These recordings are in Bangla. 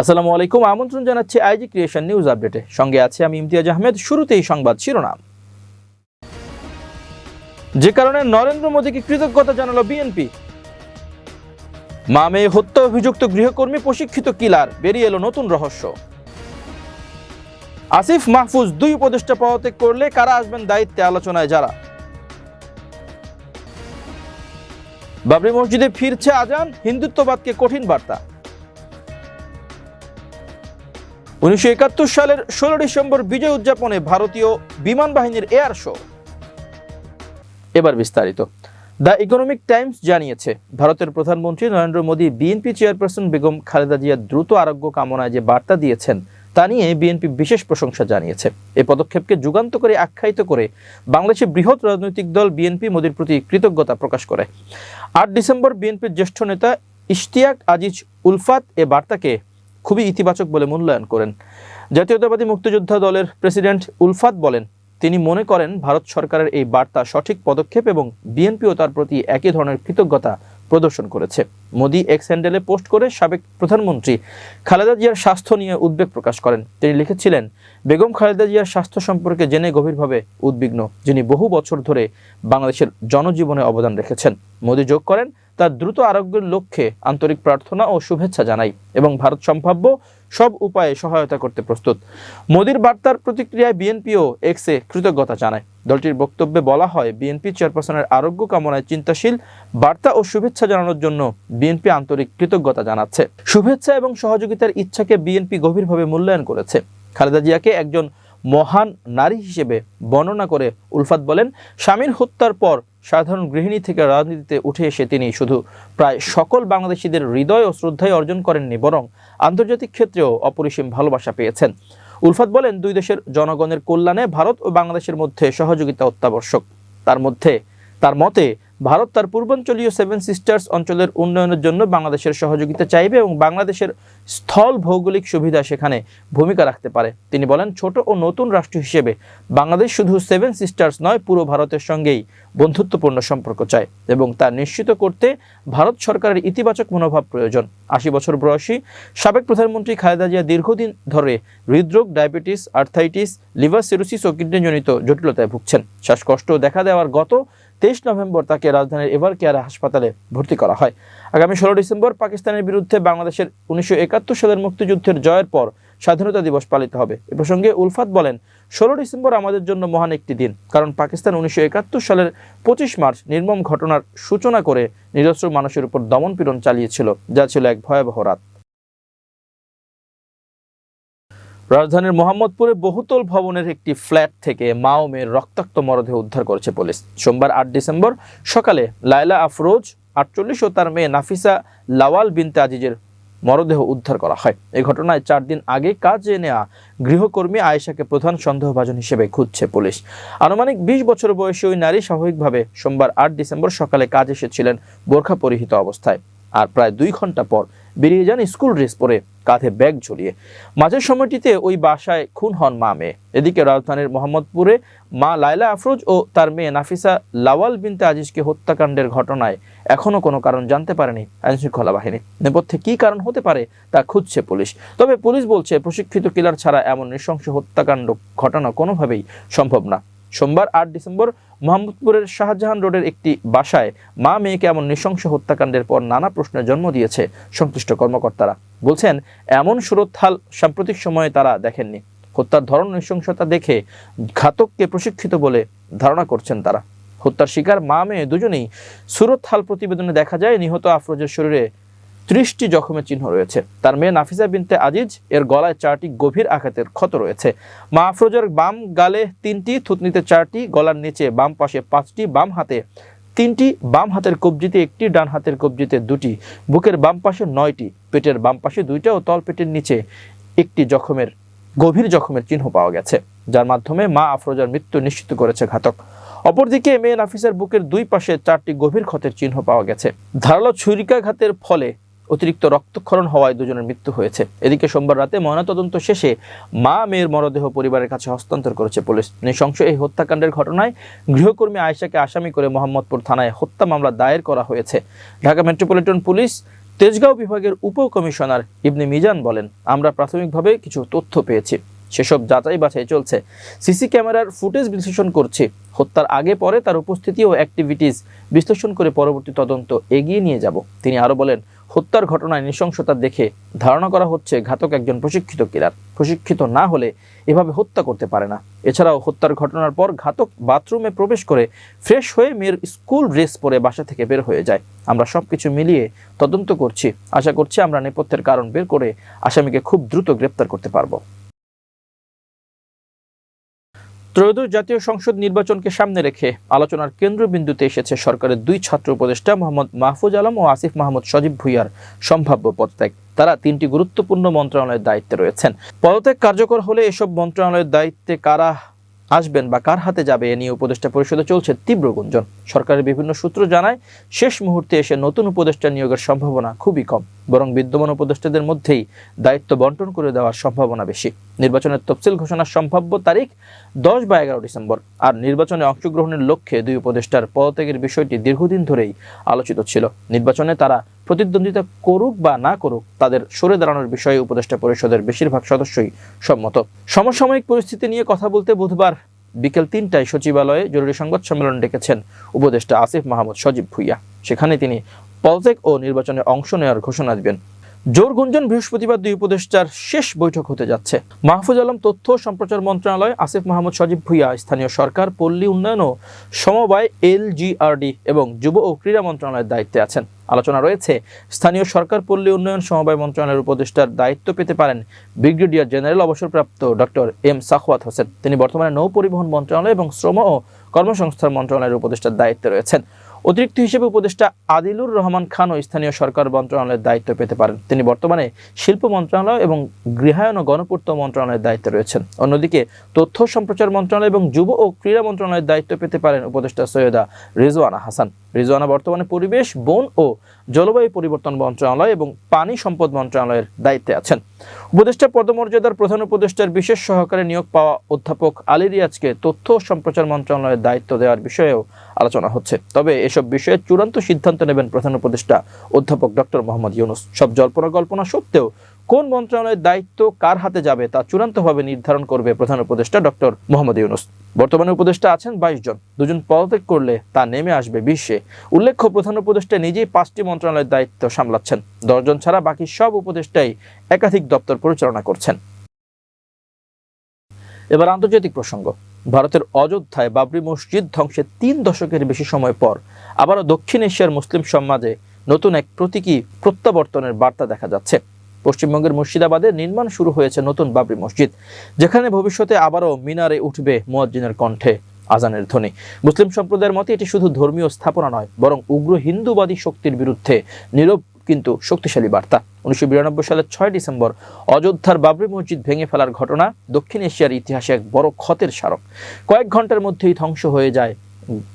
আসসালামু আলাইকুম। আমন্ত্রণ জানাচ্ছি আইজি ক্রিয়েশন নিউজ আপডেটে। সঙ্গে আছে আমি ইমতিয়াজ আহমেদ। শুরুতেই সংবাদ শিরোনাম। যে কারণে নরেন্দ্র মোদীকে কৃতজ্ঞতা জানালো বিএনপি। মামে হত্যা অভিযুক্ত গৃহকর্মী প্রশিক্ষিত কিলার। বেরিয়ে এলো নতুন রহস্য। আসিফ মাহফুজ দুই উপদেষ্টা পদত্যাগ করলে কারা আসবেন দায়িত্বে আলোচনায় যারা? বাবরি মসজিদে ফিরছে আজান, হিন্দুত্ববাদকে কঠিন বার্তা। উনিশশো একাত্তর সালের ষোলো ডিসেম্বর বিজয় উদযাপনে ভারতীয় বিমান বাহিনীর এয়ার শো। এবার বিস্তারিত। দ্য ইকোনমিক টাইমস জানিয়েছে, ভারতের প্রধানমন্ত্রী নরেন্দ্র মোদী বিএনপি চেয়ারপারসন বেগম খালেদা জিয়ার দ্রুত আরোগ্য কামনায় যে বার্তা দিয়েছেন, তা নিয়ে বিএনপি বিশেষ প্রশংসা জানিয়েছে। এই পদক্ষেপকে যুগান্তকারী আখ্যায়িত করে বাংলাদেশের বৃহৎ রাজনৈতিক দল বিএনপি মোদীর প্রতি কৃতজ্ঞতা প্রকাশ করে। আট ডিসেম্বর বিএনপির জ্যেষ্ঠ নেতা ইশতিয়াক আজিজ উলফাত এ বার্তাকে খুবই ইতিবাচক বলে মূল্যায়ন করেন। জাতীয়তাবাদী মুক্তিযোদ্ধা দলের প্রেসিডেন্ট উলফাত বলেন, তিনি মনে করেন ভারত সরকারের এই বার্তা সঠিক পদক্ষেপ এবং বিএনপিও তার প্রতি একই ধরনের কৃতজ্ঞতা প্রদর্শন করেছে। মোদি এক্স হ্যান্ডেলে পোস্ট করে সাবেক প্রধানমন্ত্রী খালেদা জিয়ার স্বাস্থ্য নিয়ে উদ্বেগ প্রকাশ করেন। তিনি লিখেছিলেন, বেগম খালেদা জিয়ার স্বাস্থ্য সম্পর্কে জেনে গভীরভাবে উদ্বিগ্ন, যিনি বহু বছর ধরে বাংলাদেশের জনজীবনে অবদান রেখেছেন। মোদি যোগ করেন তার দ্রুত আরোগ্যের লক্ষ্যে আন্তরিক প্রার্থনা ও শুভেচ্ছা জানাই এবং ভারত সম্ভাব্য সব উপায়ে সহায়তা করতে প্রস্তুত। মোদির বার্তার প্রতিক্রিয়ায় বিএনপিও এক্সে কৃতজ্ঞতা জানায়। দলটির বক্তব্যে বলা হয়, বিএনপি চেয়ারপারসনের আরোগ্য কামনায় চিন্তাশীল, বার্তা ও শুভেচ্ছা জানানোর জন্য বিএনপি আন্তরিক কৃতজ্ঞতা জানাচ্ছে। শুভেচ্ছা এবং সহযোগিতার ইচ্ছাকে বিএনপি গভীরভাবে মূল্যায়ন করেছে। খালেদা জিয়াকে একজন মহান নারী হিসেবে বর্ণনা করে উলফাত বলেন, স্বামীর হত্যার পর সাধারণ গৃহিণী থেকে রাজনীতিতে উঠে এসে তিনি শুধু প্রায় সকল বাংলাদেশিদের হৃদয় ও শ্রদ্ধায় অর্জন করেননি, বরং আন্তর্জাতিক ক্ষেত্রেও অপরিসীম ভালোবাসা পেয়েছেন। উলফাত বলেন, দুই দেশের জনগণের কল্যাণে ভারত ও বাংলাদেশের মধ্যে সহযোগিতা অত্যাবশ্যক। তার মধ্যে, তার মতে ভারত তার পূর্বাঞ্চলীয় সেভেন সিস্টার্স অঞ্চলের উন্নয়নের জন্য বাংলাদেশের সহযোগিতা চাইবে এবং বাংলাদেশের স্থল ভৌগোলিক সুবিধা সেখানে ভূমিকা রাখতে পারে। তিনি বলেন, ছোট ও নতুন রাষ্ট্র হিসেবে বাংলাদেশ শুধু সেভেন সিস্টার্স নয়, পুরো ভারতের সঙ্গেই বন্ধুত্বপূর্ণ সম্পর্ক চায় এবং তা নিশ্চিত করতে ভারত সরকারের ইতিবাচক মনোভাব প্রয়োজন। আশি বছর বয়সী সাবেক প্রধানমন্ত্রী খালেদা জিয়া দীর্ঘদিন ধরে হৃদরোগ, ডায়াবেটিস, আর্থাইটিস, লিভার সিরোসিস ও কিডনিজনিত জটিলতায় ভুগছেন। শ্বাসকষ্ট দেখা দেওয়ার গত তেইশ নভেম্বর তাকে রাজধানীর এভার কেয়ার হাসপাতালে ভর্তি করা হয়। আগামী ষোলো ডিসেম্বর পাকিস্তানের বিরুদ্ধে বাংলাদেশের উনিশশো একাত্তর সালের মুক্তিযুদ্ধের জয়ের পর স্বাধীনতা দিবস পালিত হবে। এ প্রসঙ্গে উলফাত বলেন, ষোলো ডিসেম্বর আমাদের জন্য মহান একটি দিন, কারণ পাকিস্তান উনিশশো একাত্তর সালের পঁচিশ মার্চ নির্মম ঘটনার সূচনা করে নিরস্ত্র মানুষের উপর দমন পীড়ন চালিয়েছিল, যা ছিল এক ভয়াবহ রাত। রাজধানীর মোহাম্মদপুরে বহুতল ভবনের একটি ফ্ল্যাট থেকে মাও মেয়ের রক্তাক্ত মরদেহ উদ্ধার করেছে পুলিশ। সোমবার আট ডিসেম্বর সকালে লায়লা আফরোজ, আটচল্লিশ ও তার মেয়ে নাফিসা লাওয়াল বিনতে আজিজের মরদেহ উদ্ধার করা হয়। এই ঘটনায় চার দিন আগে কাজে নেওয়া গৃহকর্মী আয়েশাকে প্রধান সন্দেহভাজন হিসেবে খুঁজছে পুলিশ। আনুমানিক বিশ বছর বয়সী ওই নারী স্বাভাবিকভাবে সোমবার আট ডিসেম্বর সকালে কাজ এসেছিলেন বোরখা পরিহিত অবস্থায়। আর প্রায় দুই ঘণ্টা পর বেরিয়ে যান স্কুল ড্রেস পরে। কাঁধে ব্যাগ ঝুলিয়ে। মাঝের সময়টিতে ওই বাসায় খুন হন মা মেয়ে। এদিকে রাজধানীর মোহাম্মদপুরে মা লায়লা আফরোজ ও তার মেয়ে নাফিসা লাওয়াল বিনতে আজিজকে হত্যাকাণ্ডের ঘটনায় এখনও কোনো কারণ জানতে পারেনি আইনশৃঙ্খলা বাহিনী। নেপথ্যে কী কারণ হতে পারে তা খুঁজছে পুলিশ। তবে পুলিশ বলছে, প্রশিক্ষিত কিলার ছাড়া এমন নৃশংস হত্যাকাণ্ড ঘটানো কোনোভাবেই সম্ভব না। সোমবার আট ডিসেম্বর মোহাম্মদপুরের শাহজাহান রোডের একটি বাসায় মা মেয়েকে এমন নৃশংস হত্যাকাণ্ডের পর নানা প্রশ্নের জন্ম দিয়েছে সংশ্লিষ্ট কর্মকর্তারা। বলছেন, এমন সুরতহাল সাম্প্রতিক সময়ে তারা দেখেননি। হত্যার ধরন নৃশংসতা দেখে ঘাতককে প্রশিক্ষিত বলে ধারণা করছেন তারা। হত্যার শিকার মা মেয়ে দুজনেই সুরতহাল প্রতিবেদনে দেখা যায়, নিহত আফরোজের শরীরে ত্রিশটি জখমের চিহ্ন রয়েছে। তার মেয়ে নাফিসা বিনতে আজিজ, এর গলায় চারটি গভীর আঘাতের ক্ষত রয়েছে। মা আফরোজার বাম গালে তিনটি, থুতনিতে চারটি, গলার নিচে বাম পাশে পাঁচটি, বাম হাতে তিনটি বাম হাতের কবজিতে একটি, ডান হাতের কবজিতে দুটি, বুকের বাম পাশে নয়টি, পেটের বাম পাশে দুইটা ও তল পেটের নিচে একটি জখমের, গভীর জখমের চিহ্ন পাওয়া গেছে, যার মাধ্যমে মা আফরোজার মৃত্যু নিশ্চিত করেছে ঘাতক। অপরদিকে মেয়ে নাফিসের বুকের দুই পাশে চারটি গভীর ক্ষতের চিহ্ন পাওয়া গেছে। ধারালো ছুরিকাঘাতের ফলে অতিরিক্ত রক্তক্ষরণ হওয়ায় দুজনের মৃত্যু হয়েছে। এদিকে সোমবার রাতে ময়নাতদন্ত শেষে মা, মেয়ের মরদেহ পরিবারের কাছে হস্তান্তর করেছে পুলিশ। নৃশংস এই হত্যাকাণ্ডের ঘটনায় গৃহকর্মী আয়েশাকে আসামি করে মোহাম্মদপুর থানায় হত্যা মামলা দায়ের করা হয়েছে। ঢাকা মেট্রোপলিটন পুলিশ তেজগাঁও বিভাগের উপ কমিশনার ইবনে মিজান বলেন, আমরা প্রাথমিকভাবে কিছু তথ্য পেয়েছি। সেসব যাচাই বাছাই চলছে। সিসি ক্যামেরার ফুটেজ বিশ্লেষণ করছি। হত্যার আগে পরে তার উপস্থিতি ও অ্যাক্টিভিটিস বিশ্লেষণ করে পরবর্তী তদন্ত এগিয়ে নিয়ে যাব। তিনি আরও বলেন হত্যার ঘটনায় নৃশংসতা দেখে ধারণা করা হচ্ছে ঘাতক একজন প্রশিক্ষিত কিলার। প্রশিক্ষিত না হলে এভাবে হত্যা করতে পারে না। এছাড়াও হত্যার ঘটনার পর ঘাতক বাথরুমে প্রবেশ করে ফ্রেশ হয়ে মেয়ের স্কুল ড্রেস পরে বাসা থেকে বের হয়ে যায়। আমরা সব কিছু মিলিয়ে তদন্ত করছি। আশা করছি আমরা নেপথ্যের কারণ বের করে আসামিকে খুব দ্রুত গ্রেপ্তার করতে পারব। ত্রয়োদশ জাতীয় সংসদ নির্বাচনকে সামনে রেখে আলোচনার কেন্দ্রবিন্দুতে এসেছে সরকারের দুই ছাত্র উপদেষ্টা, মোহাম্মদ মাহফুজ আলম ও আসিফ মাহমুদ সজীব ভুইয়ার সম্ভাব্য পদত্যাগ। তারা তিনটি গুরুত্বপূর্ণ মন্ত্রণালয়ের দায়িত্বে রয়েছেন। পদত্যাগ কার্যকর হলে এসব মন্ত্রণালয়ের দায়িত্বে কারা আসবেন বা কার হাতে যাবে এ নিয়ে উপদেষ্টা পরিষদে চলছে তীব্র গুঞ্জন। সরকারের বিভিন্ন সূত্র জানায়, শেষ মুহূর্তে এসে নতুন উপদেষ্টা নিয়োগের সম্ভাবনা খুবই কম। বরং বিদ্যমান উপদেষ্টাদের মধ্যেই দায়িত্ব বন্টন করে দেওয়ার সম্ভাবনা বেশি। নির্বাচনের তফসিল ঘোষণার সম্ভাব্য তারিখ দশ বা এগারো ডিসেম্বর। আর নির্বাচনে অংশগ্রহণের লক্ষ্যে দুই উপদেষ্টার পদত্যাগের বিষয়টি দীর্ঘদিন ধরেই আলোচিত ছিল। নির্বাচনে তারা প্রতিদ্বন্দ্বিতা করুক বা না করুক, তাদের সরে দাঁড়ানোর বিষয়ে উপদেষ্টা পরিষদের বেশিরভাগ সদস্যই সম্মত। সমসাময়িক পরিস্থিতি নিয়ে কথা বলতে বুধবার বিকেল তিনটায় সচিবালয়ে জরুরি সংবাদ সম্মেলন ডেকেছেন উপদেষ্টা আসিফ মাহমুদ সজীব ভুইয়া। সেখানে তিনি পলজেক ও নির্বাচনে অংশ নেওয়ার ঘোষণা দিবেন। জোর গুঞ্জন বৃহস্পতিবার দুই উপদেষ্টার শেষ বৈঠক হতে যাচ্ছে। মাহফুজ আলম তথ্য সম্প্রচার মন্ত্রণালয়, আসিফ মাহমুদ সজীব ভুইয়া, স্থানীয় সরকার, পল্লী উন্নয়ন ও সমবায় এলজিআরডি এবং যুব ও ক্রীড়া মন্ত্রণালয়ের দায়িত্বে আছেন। আলোচনা রয়েছে, স্থানীয় সরকার, পল্লী উন্নয়ন সমবায় মন্ত্রণালয়ের উপদেষ্টার দায়িত্ব পেতে পারেন ব্রিগেডিয়ার জেনারেল অবসরপ্রাপ্ত ডক্টর এম সাখওয়াত হোসেন। তিনি বর্তমানে নৌ পরিবহন মন্ত্রণালয় এবং শ্রম ও কর্মসংস্থান মন্ত্রণালয়ের উপদেষ্টার দায়িত্বে রয়েছেন। অতিরিক্ত হিসেবে উপদেষ্টা আদিলুর রহমান খানও স্থানীয় সরকার মন্ত্রণালয়ের দায়িত্ব পেতে পারেন। তিনি বর্তমানে শিল্প মন্ত্রণালয় এবং গৃহায়ন ও গণপূর্ত মন্ত্রণালয়ের দায়িত্বে রয়েছেন। অন্যদিকে তথ্য সম্প্রচার মন্ত্রণালয় এবং যুব ও ক্রীড়া মন্ত্রণালয়ের দায়িত্ব পেতে পারেন উপদেষ্টা সৈয়দা রিজওয়ানা হাসান। রিজওয়ানা বর্তমানে পরিবেশ, বন ও জলবায়ু পরিবর্তন মন্ত্রণালয় এবং পানি সম্পদ মন্ত্রণালয়ের দায়িত্বে আছেন। উপদেষ্টা পদমর্যাদার প্রধান উপদেষ্টার বিশেষ সহকারে নিয়োগ পাওয়া অধ্যাপক আলী রিয়াজকে তথ্য ও সম্প্রচার মন্ত্রণালয়ের দায়িত্ব দেওয়ার বিষয়েও আলোচনা হচ্ছে। তবে এসব বিষয়ে চূড়ান্ত সিদ্ধান্ত নেবেন প্রধান উপদেষ্টা অধ্যাপক ডক্টর মোহাম্মদ ইউনুস। সব জল্পনা কল্পনা সত্ত্বেও কোন মন্ত্রণালয়ের দায়িত্ব কার হাতে যাবে তা চূড়ান্তভাবে নির্ধারণ করবে প্রধান উপদেষ্টা ডক্টর মোহাম্মদ ইউনুস। বর্তমানে উপদেষ্টা আছেন বাইশ জন। দুজন পদত্যাগ করলে তা নেমে আসবে বিশ্বে। উল্লেখ্য, প্রধান উপদেষ্টা নিজেই পাঁচটি মন্ত্রণালয়ের দায়িত্ব সামলাচ্ছেন। দশজন ছাড়া বাকি সব উপদেষ্টাই একাধিক দপ্তর পরিচালনা করছেন। এবার আন্তর্জাতিক প্রসঙ্গ। ভারতের অযোধ্যায় বাবরি মসজিদ ধ্বংসের তিন দশকের বেশি সময় পর আবারও দক্ষিণ এশিয়ার মুসলিম সমাজে নতুন এক প্রতীকী প্রত্যাবর্তনের বার্তা দেখা যাচ্ছে। পশ্চিমবঙ্গের মুর্শিদাবাদে নির্মাণ শুরু হয়েছে নতুন বাবরি মসজিদ, যেখানে ভবিষ্যতে আবারও মিনারে উঠবে মুয়াজ্জিনের কণ্ঠে আজানের ধ্বনি। মুসলিম সম্প্রদায়ের মতে এটি শুধু ধর্মীয় স্থাপনা নয়, বরং উগ্র হিন্দুবাদী শক্তির বিরুদ্ধে নীরব কিন্তু শক্তিশালী বার্তা। উনিশশো বিরানব্বই সালের ছয় ডিসেম্বর অযোধ্যার বাবরি মসজিদ ভেঙে ফেলার ঘটনা দক্ষিণ এশিয়ার ইতিহাসে এক বড় ক্ষতের স্মারক। কয়েক ঘণ্টার মধ্যেই ধ্বংস হয়ে যায়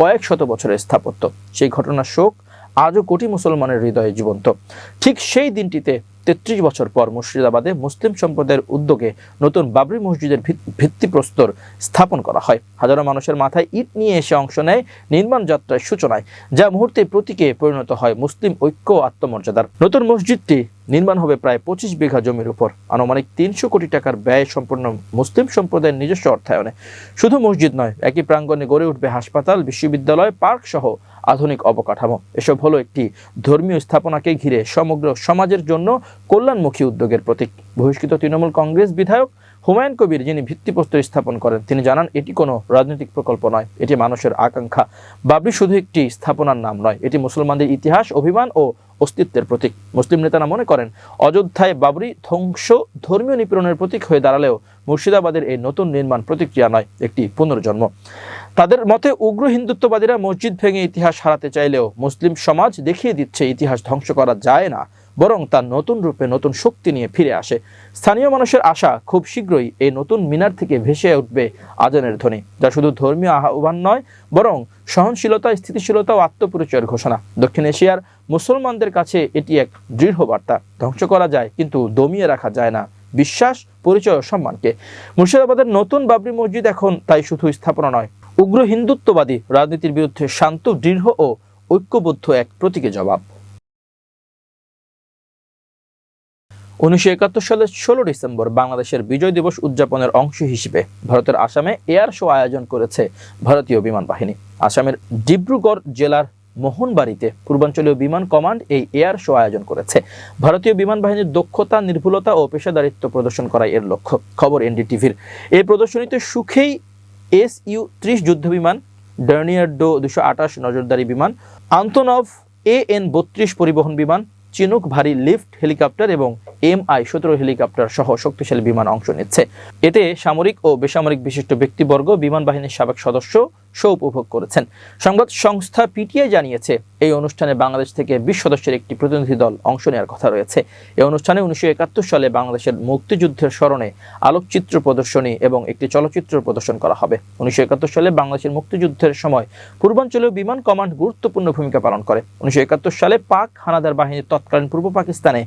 কয়েক শত বছরের স্থাপত্য। সেই ঘটনার শোক আজও কোটি মুসলমানের হৃদয়ে জীবন্ত। ঠিক সেই দিনটিতে তেত্রিশ বছর পর মুর্শিদাবাদে মুসলিম সম্প্রদায়ের উদ্যোগে নতুন বাবরি মসজিদের ভিত- ভিত্তিপ্রস্তর স্থাপন করা হয়। হাজারো মানুষের মাথায় ইট নিয়ে এসে অংশ নেয় নির্মাণ যাত্রার সূচনায়, যা মুহূর্তে প্রতীকে পরিণত হয় মুসলিম ঐক্য আত্মমর্যাদার। নতুন মসজিদটি নির্মাণ হবে প্রায় পঁচিশ বিঘা জমির উপর। আনুমানিক তিনশো কোটি টাকার ব্যয় সম্পন্ন মুসলিম সম্প্রদায়ের নিজস্ব অর্থায়নে। শুধু মসজিদ নয়, একই প্রাঙ্গণে গড়ে উঠবে হাসপাতাল, বিশ্ববিদ্যালয়, পার্ক সহ আধুনিক অবকাঠামো। এসব হলো একটি ধর্মীয় স্থাপনাকে ঘিরে সমগ্র সমাজের জন্য কল্যাণমুখী উদ্যোগের প্রতীক। বহিষ্কৃত তৃণমূল কংগ্রেস বিধায়ক হুমায়ুন কবির, যিনি ভিত্তিপ্রস্তর স্থাপন করেন, তিনি জানান, এটি কোনো রাজনৈতিক প্রকল্প নয়, এটি মানুষের আকাঙ্ক্ষা। বাবরি শুধু একটি স্থাপনার নাম নয়, এটি মুসলমানদের ইতিহাস, অভিমান ও অস্তিত্বের প্রতীক। মুসলিম নেতারা মনে করেন, অযোধ্যায় বাবরি ধ্বংস ধর্মীয় নিপীড়নের প্রতীক হয়ে দাঁড়ালেও মুর্শিদাবাদের এই নতুন নির্মাণ প্রতিক্রিয়া নয় একটি পুনর্জন্ম। তাদের মতে, উগ্র হিন্দুত্ববাদীরা মসজিদ ভেঙে ইতিহাস হারাতে চাইলেও মুসলিম সমাজ দেখিয়ে দিচ্ছে ইতিহাস ধ্বংস করা যায় না। বরং তার নতুন রূপে নতুন শক্তি নিয়ে ফিরে আসে। স্থানীয় মানুষের আশা খুব শীঘ্রই এই নতুন মিনার থেকে ভেসে উঠবে আজানের ধ্বনি, যা শুধু ধর্মীয় আহ্বান নয়, বরং সহনশীলতা, স্থিতিশীলতা ও আত্মপরিচয়ের ঘোষণা। দক্ষিণ এশিয়ার মুসলমানদের কাছে এটি এক দৃঢ় বার্তা। ধ্বংস করা যায় কিন্তু দমিয়ে রাখা যায় না। বিশ্বাস, পরিচয় ও সম্মানকে। মুর্শিদাবাদের নতুন বাবরি মসজিদ এখন তাই শুধু স্থাপনা নয়, উগ্র হিন্দুত্ববাদী রাজনীতির বিরুদ্ধে শান্ত, দৃঢ় ও ঐক্যবদ্ধ এক প্রতীকী জবাব। উনিশশো একাত্তর সালের ষোলো ডিসেম্বর বাংলাদেশের বিজয় দিবস উদযাপনের অংশ হিসেবে ভারতের আসামে এয়ার শো আয়োজন করেছে ভারতীয় বিমান বাহিনী। আসামের ডিব্রুগড় জেলার মোহনবাড়িতে পূর্বাঞ্চলীয় বিমান কমান্ড এই এয়ার শো আয়োজন করেছে। ভারতীয় বিমান বাহিনীর দক্ষতা, নির্ভুলতা ও পেশাদারিত্ব প্রদর্শন করাই এর লক্ষ্য। খবর এনডিটিভির। এই প্রদর্শনীতে সুখেই এস ইউ ত্রিশ যুদ্ধ বিমান ডার্নিয়ার্ডো দুশো আঠাশ নজরদারি বিমান, আন্তনভ এ এন বত্রিশ পরিবহন বিমান চিনুক ভারী লিফট, হেলিকপ্টার এবং এম আই সতেরো হেলিকপ্টার সহ শক্তিশালী বিমান অংশ নিচ্ছে। এতে সামরিক ও বেসামরিক বিশিষ্ট ব্যক্তিবর্গ, বিমান বাহিনীর সাবেক সদস্য শো উপভোগ করেছেন। সংবাদ সংস্থা পিটিআই জানিয়েছে, এই অনুষ্ঠানে বাংলাদেশ থেকে বিশ সদস্যের একটি প্রতিনিধি দল অংশ নেওয়ার কথা রয়েছে। এই অনুষ্ঠানে উনিশশো একাত্তর সালে বাংলাদেশের মুক্তিযুদ্ধের স্মরণে আলোকচিত্র প্রদর্শনী এবং একটি চলচ্চিত্র প্রদর্শন করা হবে। উনিশশো একাত্তর সালে বাংলাদেশের মুক্তিযুদ্ধের সময় পূর্বাঞ্চলীয় বিমান কমান্ড গুরুত্বপূর্ণ ভূমিকা পালন করে। উনিশশো একাত্তর সালে পাক হানাদার বাহিনীর তৎকালীন পূর্ব পাকিস্তানে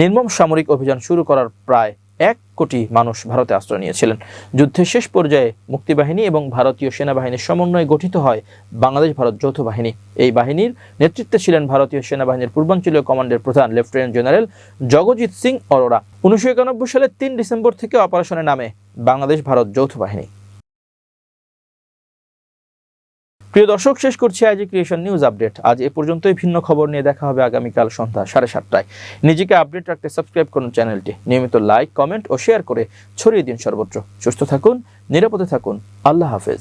নির্মম সামরিক অভিযান শুরু করার প্রায় এক কোটি মানুষ ভারতে আশ্রয় নিয়েছিলেন। যুদ্ধের শেষ পর্যায়ে মুক্তিবাহিনী এবং ভারতীয় সেনাবাহিনীর সমন্বয়ে গঠিত হয় বাংলাদেশ ভারত যৌথ বাহিনী। এই বাহিনীর নেতৃত্বে ছিলেন ভারতীয় সেনাবাহিনীর পূর্বাঞ্চলীয় কমান্ডের প্রধান লেফটেন্যান্ট জেনারেল জগজিৎ সিং অরোরা। উনিশশো একানব্বই সালের তিন ডিসেম্বর থেকে অপারেশনের নামে বাংলাদেশ ভারত যৌথ বাহিনী। প্রিয় দর্শক, শেষ করছি আজ ক্রিয়েশন নিউজ আপডেট। আজ এ পর্যন্তই, ভিন্ন খবর নিয়ে দেখা হবে আগামীকাল সন্ধ্যা সাড়ে সাতটায়। নিজেকে আপডেট রাখতে সাবস্ক্রাইব করুন চ্যানেলটি। নিয়মিত লাইক, কমেন্ট ও শেয়ার করে ছড়িয়ে দিন সর্বত্র। সুস্থ থাকুন, নিরাপদে থাকুন। আল্লাহ হাফেজ।